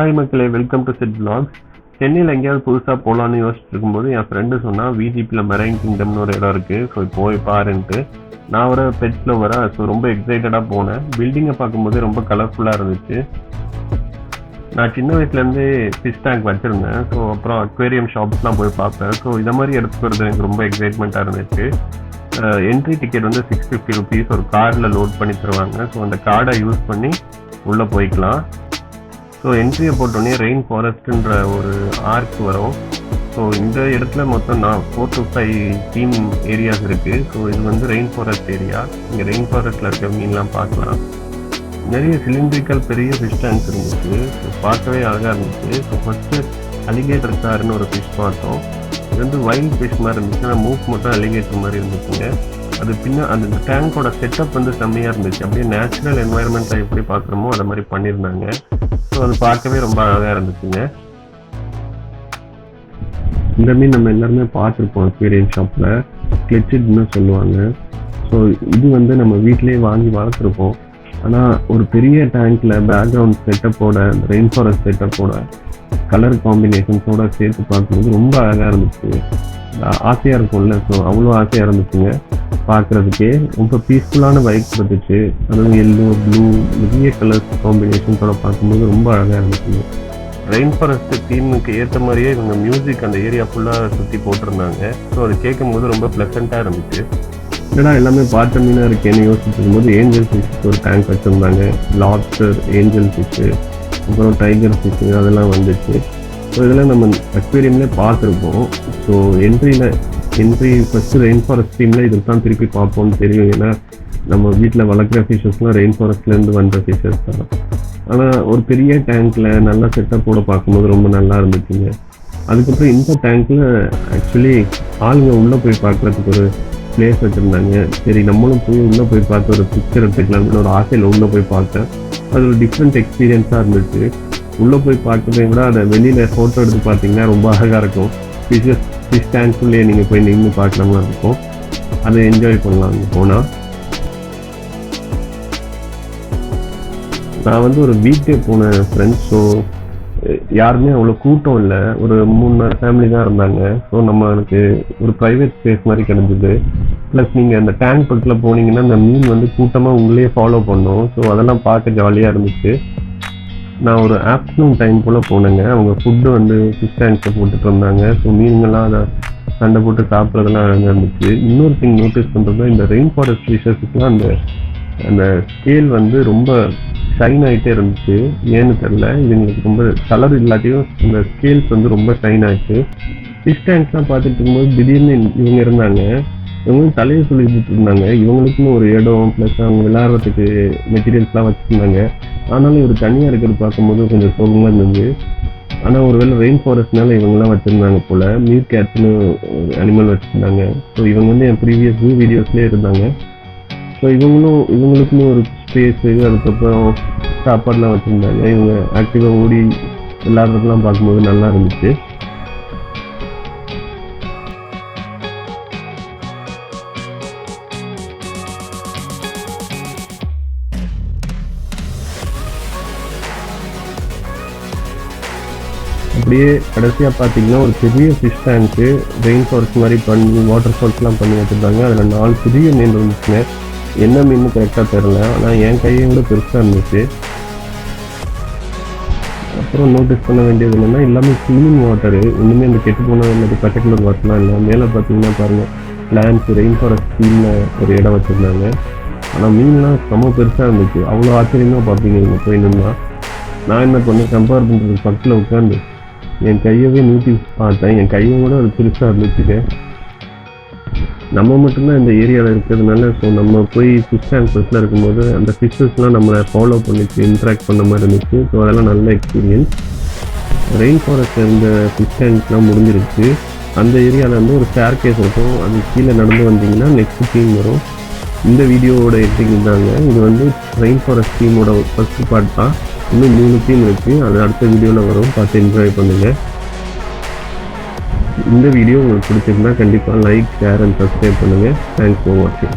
Hi மக்களே. Welcome to set blocks சென்னையில் எங்கேயாவது புதுசாக போகலான்னு யோசிச்சுட்டு இருக்கும்போது என் ஃப்ரெண்டு சொன்னால் விஜிபியில் மெரைன் கிங்டம்னு ஒரு இடம் இருக்குது ஸோ போய் பாருன்ட்டு. நான் ஒரு பெட்ஸில் ஃப்ளவராக ஸோ ரொம்ப எக்ஸைட்டடாக போனேன். பில்டிங்கை பார்க்கும்போது ரொம்ப கலர்ஃபுல்லாக இருந்துச்சு. நான் சின்ன வயசுலேருந்தே ஃபிஷ் டேங்க் வச்சுருந்தேன். ஸோ அப்புறம் அக்வேரியம் ஷாப்ஸ்லாம் போய் பார்ப்பேன். ஸோ இதை மாதிரி இடத்துக்கு வரது எனக்கு ரொம்ப எக்ஸைட்மெண்ட்டாக இருந்துச்சு. என்ட்ரி டிக்கெட் வந்து சிக்ஸ் ஃபிஃப்டி ருபீஸ் ஒரு கார்டில் லோட் பண்ணி தருவாங்க. ஸோ அந்த கார்டை யூஸ் பண்ணி உள்ளே போய்க்கலாம். ஸோ என்ட்ரியை போட்டோடனே ரெயின் ஃபாரஸ்ட்ன்ற ஒரு ஆர்க் வரும். ஸோ இந்த இடத்துல மொத்தம் நான் four to five theme areas இருக்குது ஸோ இது வந்து ரெயின் ஃபாரஸ்ட் ஏரியா இங்கே ரெயின் ஃபாரஸ்ட்டில் இருக்க மீன்லாம் பார்க்கலாம். நிறைய சிலிண்ட்ரிக்கல் பெரிய ஃபிஷ் டேங்க்ஸ் இருந்துச்சு. ஸோ பார்க்கவே அழகாக இருந்துச்சு. ஸோ ஃபஸ்ட்டு அலிகேட்டர் கார்னு ஒரு ஃபிஷ் பார்த்தோம். இது வந்து வைல்ட் ஃபிஷ் மாதிரி இருந்துச்சு. ஆனால் மூக் மட்டும் அலிகேட்டர் மாதிரி இருந்துச்சுங்க. அது பின்ன அந்த டேங்கோட செட்டப் வந்து செம்மையாக இருந்துச்சு. அப்படியே நேச்சுரல் என்வாயர்மெண்ட்டை எப்படி பார்க்குறோமோ அதை மாதிரி பண்ணியிருந்தாங்க. அது பார்க்கவே ரொம்ப அழகாக இருந்துச்சுங்க. இந்த மீன் நம்ம எல்லாருமே பார்த்துருப்போம் அக்வேரியம் ஷாப்பில் கிளிச்சிட்னு சொல்லுவாங்க. ஸோ இது வந்து நம்ம வீட்டிலேயே வாங்கி வளர்த்துருப்போம். ஆனால் ஒரு பெரிய டேங்க்ல பேக்ரவுண்ட் செட்டப்போட அந்த ரெயின் ஃபாரஸ்ட் செட்டப்போட கலர் காம்பினேஷன்ஸோட சேர்த்து பார்க்கும்போது ரொம்ப அழகாக இருந்துச்சு. ஆசையாக இருக்கும்ல. ஸோ அவ்வளோ ஆசையாக இருந்துச்சுங்க. பார்க்குறதுக்கே ரொம்ப பீஸ்ஃபுல்லான வைப் இருந்துச்சு அதுவும் எல்லோ ப்ளூ நிறைய கலர்ஸ் காம்பினேஷன்ஸோட பார்க்கும்போது ரொம்ப அழகாக இருந்துச்சு. ரெயின் ஃபாரஸ்ட் தீமுக்கு ஏற்ற மாதிரியே இவங்க மியூசிக் அந்த ஏரியா ஃபுல்லாக சுற்றி போட்டிருந்தாங்க. ஸோ அது கேட்கும்போது ரொம்ப ப்ளசண்ட்டாக இருந்துச்சு. என்னடா எல்லாமே பார்த்த மீனாக இருக்கேன்னு யோசிச்சுட்டு இருக்கும்போது ஏஞ்சல் ஃபிஷ் ஒரு டேங்க் வச்சுருந்தாங்க. லாப்ஸ்டர் ஏஞ்சல் ஃபிஷ்ஷு அப்புறம் டைகர் ஃபிஷ்ஷு அதெல்லாம் வந்துச்சு. ஸோ இதெல்லாம் நம்ம அக்வேரியம்லேயே பார்த்துருப்போம். ஸோ என்ட்ரியில் என்ட்ரி ஃபஸ்ட்டு ரெயின் ஃபாரஸ்ட் டீமில் இதுக்கு தான் திருப்பி பார்ப்போம்னு தெரியும். ஏன்னா நம்ம வீட்டில் வளர்க்குற ஃபிஷஸ்லாம் ரெயின் ஃபாரஸ்ட்லேருந்து வந்த ஃபிஷஸ் தான். ஆனால் ஒரு பெரிய டேங்க்கில் நல்ல செட்டப்போட பார்க்கும்போது ரொம்ப நல்லா இருந்துச்சுங்க. அதுக்கப்புறம் இந்த டேங்க்கில் ஆக்சுவலி ஆளுங்க உள்ளே போய் பார்க்குறதுக்கு ஒரு பிளேஸ் வச்சுருந்தாங்க. சரி நம்மளும் போய் உள்ளே போய் பார்த்து ஒரு பிக்சர் எடுத்துக்கலாம்னு ஒரு ஆசையில் உள்ளே போய் பார்த்தேன். அது ஒரு டிஃப்ரெண்ட் எக்ஸ்பீரியன்ஸாக இருந்துச்சு. உள்ளே போய் பார்க்குறதை விட அதை வெளியில் ஃபோட்டோ எடுத்து பார்த்தீங்கன்னா ரொம்ப அழகாக இருக்கும். ஃபிஷஸ் ஃபிஷ் டேங்க்குள்ளேயே நீங்கள் போய் நின்று பார்க்குற மாதிரி இருக்கும். அதை என்ஜாய் பண்ணலாம். அங்கே போனால் நான் வந்து ஒரு வீக்கே போனேன் ஃப்ரெண்ட்ஸ் ஸோ யாருமே அவ்வளோ கூட்டம் இல்லை. ஒரு மூணு நாலு ஃபேமிலி தான் இருந்தாங்க. ஸோ நம்மளுக்கு ஒரு ப்ரைவேட் ஸ்பேஸ் மாதிரி கிடச்சிது. ப்ளஸ் நீங்கள் அந்த டேங்க் பக்கத்தில் போனீங்கன்னா அந்த மீன் வந்து கூட்டமாக உங்களையே ஃபாலோ பண்ணும். ஸோ அதெல்லாம் பார்க்க ஜாலியாக இருந்துச்சு. நான் ஒரு ஆஃப்டர்நூன் டைம் போல் போனேங்க. அவங்க ஃபுட்டு வந்து ஃபிஷ் டேங்க்கில் போட்டுட்டு இருந்தாங்க ஸோ மீன்கள்லாம் அதை சண்டை போட்டு சாப்பிட்றதெல்லாம் அழகாக இருந்துச்சு இன்னொரு திங் நோட்டீஸ் பண்ணுறதுனா இந்த ரெயின் ஃபாரஸ்ட் ஃபிஷஸுக்குலாம் அந்த அந்த ஸ்கேல் வந்து ரொம்ப ஷைன் ஆகிட்டே இருந்துச்சு. ஏன்னு தெரில இதுங்களுக்கு ரொம்ப கலர் இல்லாட்டியும் இந்த ஸ்கேல்ஸ் வந்து ரொம்ப ஷைன் ஆகிட்டு ஃபிஷ் டேங்க்ஸ்லாம் பார்த்துட்டு இருக்கும்போது திடீர்னு இவங்க இருந்தாங்க. இவங்களும் தலையை சொல்லி இருந்தாங்க. இவங்களுக்குன்னு ஒரு இடம் ப்ளஸ் அவங்க விளையாடுறதுக்கு மெட்டீரியல்ஸ்லாம் வச்சுருந்தாங்க. ஆனாலும் இவர் தனியாக இருக்கிறது பார்க்கும்போது கொஞ்சம் சோகமாக இருந்தது. ஆனால் ஒருவேளை ரெயின் ஃபாரஸ்ட்னால இவங்கெல்லாம் வச்சுருந்தாங்க போல் மியூர் கேட்ஸ்னு அனிமல் வச்சுருந்தாங்க. ஸோ இவங்க வந்து என் ப்ரீவியஸ் வியூ வீடியோஸ்லேயே இருந்தாங்க. ஸோ இவங்களும் இவங்களுக்குன்னு ஒரு ஸ்பேஸு அதுக்கப்புறம் சாப்பாடுலாம் வச்சுருந்தாங்க. இவங்க ஆக்டிவாக ஓடி விளாட்றதுலாம் பார்க்கும்போது நல்லா இருந்துச்சு. அப்படியே கடைசியாக பார்த்தீங்கன்னா ஒரு பெரிய ஃபிஷ் டேங்க்கு ரெயின் ஃபால்ஸ் மாதிரி பண்ணி வாட்டர் ஃபால்ஸ்லாம் பண்ணி வச்சுருந்தாங்க அதில் நாலு பெரிய மீன் இருந்துச்சுங்க. என்ன மீன் கரெக்டாக தெரில ஆனால் என் கையை விட பெருசாக இருந்துச்சு. அப்புறம் நோட்டீஸ் பண்ண வேண்டியது என்னென்னா எல்லாமே க்ளீன் வாட்டரு இன்னுமே அந்த கெட்டு போன அல்லது பர்டிகுலர் வாட்டர்லாம் இல்லை. மேலே பார்த்தீங்கன்னா பாருங்கள் பிளான்ஸ் ரெயின் ஃபாரஸ்ட் டீமில் ஒரு இடம் வச்சுருந்தாங்க. ஆனால் மீன்லாம் செம்ம பெருசாக இருந்துச்சு. அவ்வளோ ஆச்சரியமாக பார்ப்பீங்க இங்கே போய் நான் என்ன பண்ணேன்? கம்பேர் பண்ணுறதுக்கு பக்கத்தில் உட்காந்து என் கையவே நீட்டி பார்த்தேன். என் கையும் கூட அது பெருசாக இருந்துச்சு. நம்ம மட்டும்தான் இந்த ஏரியாவில் இருக்கிறதுனால ஸோ நம்ம போய் ஃபிஷ் டேங்க் இருக்கும்போது அந்த ஃபிஷ்ஷஸ்லாம் நம்மளை ஃபாலோ பண்ணிச்சு இன்ட்ராக்ட் பண்ண மாதிரி இருந்துச்சு. ஸோ அதெல்லாம் நல்ல எக்ஸ்பீரியன்ஸ் ரெயின் ஃபாரஸ்ட் இருந்த ஃபிஷ் டேங்க்ஸ்லாம் முடிஞ்சிருச்சு. அந்த ஏரியாவில் வந்து ஒரு ஸ்டேர் கேஸ் இருக்கும். அது கீழே நடந்து வந்தீங்கன்னா நெக்ஸ்ட் டீம் வரும். இந்த வீடியோவோட எடிட்டிங் தாங்க இது வந்து ரெயின் ஃபாரஸ்ட் டீமோட ஃபஸ்ட் பார்ட் தான். இன்னும் மூணு டீம் இருக்குது அது அடுத்த வீடியோவில் வரும். பார்த்து என்ஜாய் பண்ணுங்கள் இந்த வீடியோ உங்களுக்கு பிடிச்சிருந்தா கண்டிப்பாக லைக் ஷேர் அண்ட் சப்ஸ்கிரைப் பண்ணுங்கள் தேங்க்ஸ் ஃபார் வாட்சிங்